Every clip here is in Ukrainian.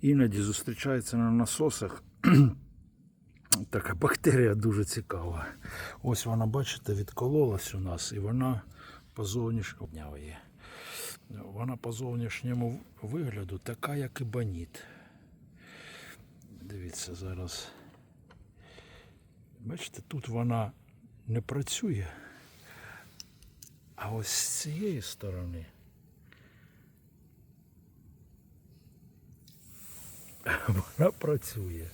іноді зустрічається на насосах така бактерія дуже цікава. Ось вона, бачите, відкололась у нас і вона по зовнішньому. Вона по зовнішньому вигляду така, як і баніт. Дивіться зараз. Бачите, тут вона не працює. А ось з цієї сторони вона працює.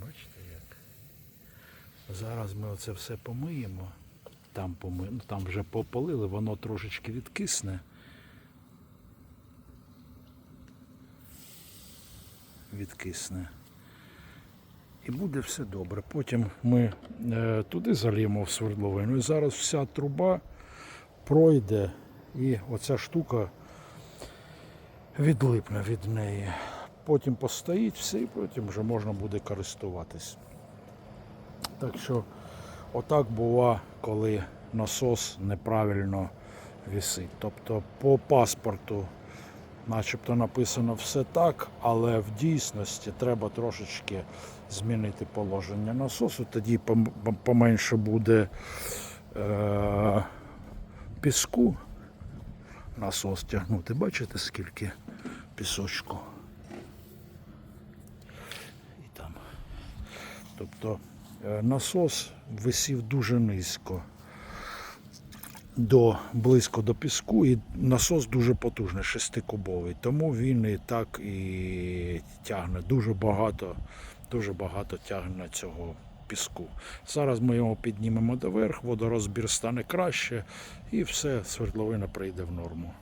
Бачите як? Зараз ми оце все помиємо. Там, поми... ну, там вже пополили, воно трошечки відкисне. Відкисне. І буде все добре. Потім ми е, туди заліємо в свердловину. І зараз вся труба пройде і оця штука відлипне від неї. Потім постоїть все і потім вже можна буде користуватись. Так що отак бува, коли насос неправильно висить. Тобто по паспорту начебто написано все так, але в дійсності треба трошечки змінити положення насосу, тоді пом- пом- поменше буде е- піску насос тягнути. Бачите, скільки пісочку? І там. Тобто е, насос висів дуже низько до близько до піску, і насос дуже потужний, шестикубовий. Тому він і так і тягне дуже багато, дуже багато тягне цього піску. Зараз ми його піднімемо доверх, водорозбір стане краще, і все, свердловина прийде в норму.